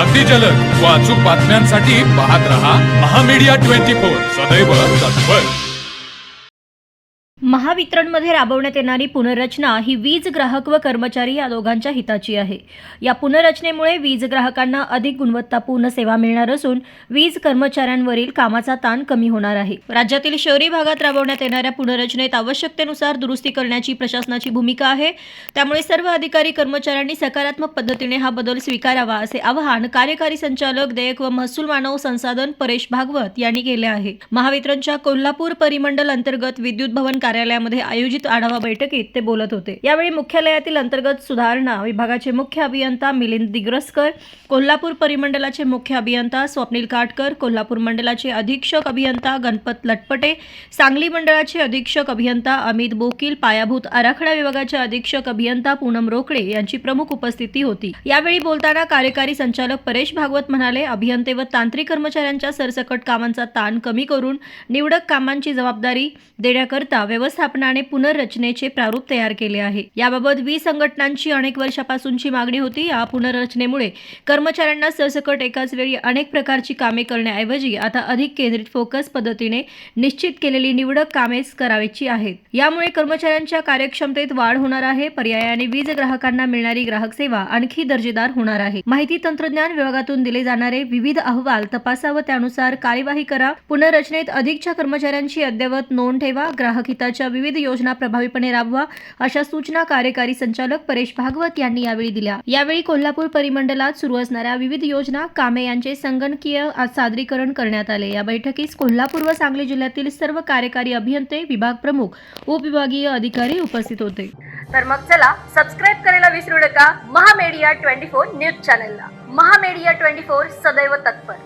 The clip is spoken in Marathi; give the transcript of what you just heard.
अगदी जलद व अचूक बातम्यांसाठी पाहत रहा महामीडिया ट्वेंटी फोर. सदैव तत्पर. महावितरणमध्ये राबवण्यात येणारी पुनर्रचना ही वीज ग्राहक व कर्मचारी या दोघांच्या हिताची आहे. या पुनर्रचनेमुळे वीज ग्राहकांना अधिक गुणवत्तापूर्ण सेवा मिळणार असून वीज कर्मचाऱ्यांवरील कामाचा ताण कमी होणार आहे. राज्यातील शहरी भागात राबवण्यात येणाऱ्या पुनर्रचनेत आवश्यकतेनुसार दुरुस्ती करण्याची प्रशासनाची भूमिका आहे. त्यामुळे सर्व अधिकारी कर्मचाऱ्यांनी सकारात्मक पद्धतीने हा बदल स्वीकारावा असे आवाहन कार्यकारी संचालक देयक व महसूल मानव संसाधन परेश भागवत यांनी केले आहे. महावितरणच्या कोल्हापूर परिमंडल अंतर्गत विद्युत भवन कार्यालयामध्ये आयोजित आढावा बैठकीत ते बोलत होते. यावेळी मुख्यालयातील अंतर्गत सुधारणा विभागाचे मुख्य अभियंता मिलिंद दिग्रसकर कोल्हापूर परिमंडलाचे मुख्य अभियंता स्वप्नील काटकर कोल्हापूर मंडलाचे अधीक्षक अभियंता गणपत लटपटे सांगली मंडळाचे अधीक्षक अभियंता अमित बोकील पायाभूत आराखडा विभागाचे अधीक्षक अभियंता पूनम रोकडे यांची प्रमुख उपस्थिती होती. यावेळी बोलताना कार्यकारी संचालक परेश भागवत म्हणाले अभियंते व तांत्रिक कर्मचाऱ्यांच्या सरसकट कामांचा ताण कमी करून निवडक कामांची जबाबदारी देण्याकरता व्यवस्था व्यवस्थापनाने पुनर्रचनेचे प्रारूप तयार केले आहे. याबाबत वीज संघटनांची अनेक वर्षापासूनची मागणी होती. या पुनर्रचनेमुळे कर्मचाऱ्यांना सरसकट एकाच वेळी अनेक प्रकारची कामे करण्याऐवजी आता अधिक केंद्रित फोकस पद्धतीने निश्चित केलेली निवडक कामेच करायची आहेत. यामुळे कर्मचाऱ्यांच्या कार्यक्षमतेत वाढ होणार आहे. पर्यायाने वीज ग्राहकांना मिळणारी ग्राहक सेवा आणखी दर्जेदार होणार आहे. माहिती तंत्रज्ञान विभागातून दिले जाणारे विविध अहवाल तपासा व त्यानुसार कार्यवाही करा. पुनर्रचनेत अधिकच्या कर्मचाऱ्यांची अद्ययावत नोंद ठेवा. ग्राहक हिताच्या विविध योजना प्रभावीपणे राबवा अशा सूचना कार्यकारी संचालक परेश भागवत यांनी यावेळी दिल्या. यावेळी कोल्हापूर परिमंडलात सुरू असणाऱ्या विविध योजना कामे यांचे संगणकीय सादरीकरण करण्यात आले. या बैठकीस कोल्हापूर व सांगली जिल्ह्यातील सर्व कार्यकारी अभियंते विभाग प्रमुख उपविभागीय अधिकारी उपस्थित होते. तर मग चला सबस्क्राईब करायला विसरू नका. महामेडिया ट्वेंटी फोर न्यूज चॅनलला. महामेडिया ट्वेंटी फोर सदैव तत्पर.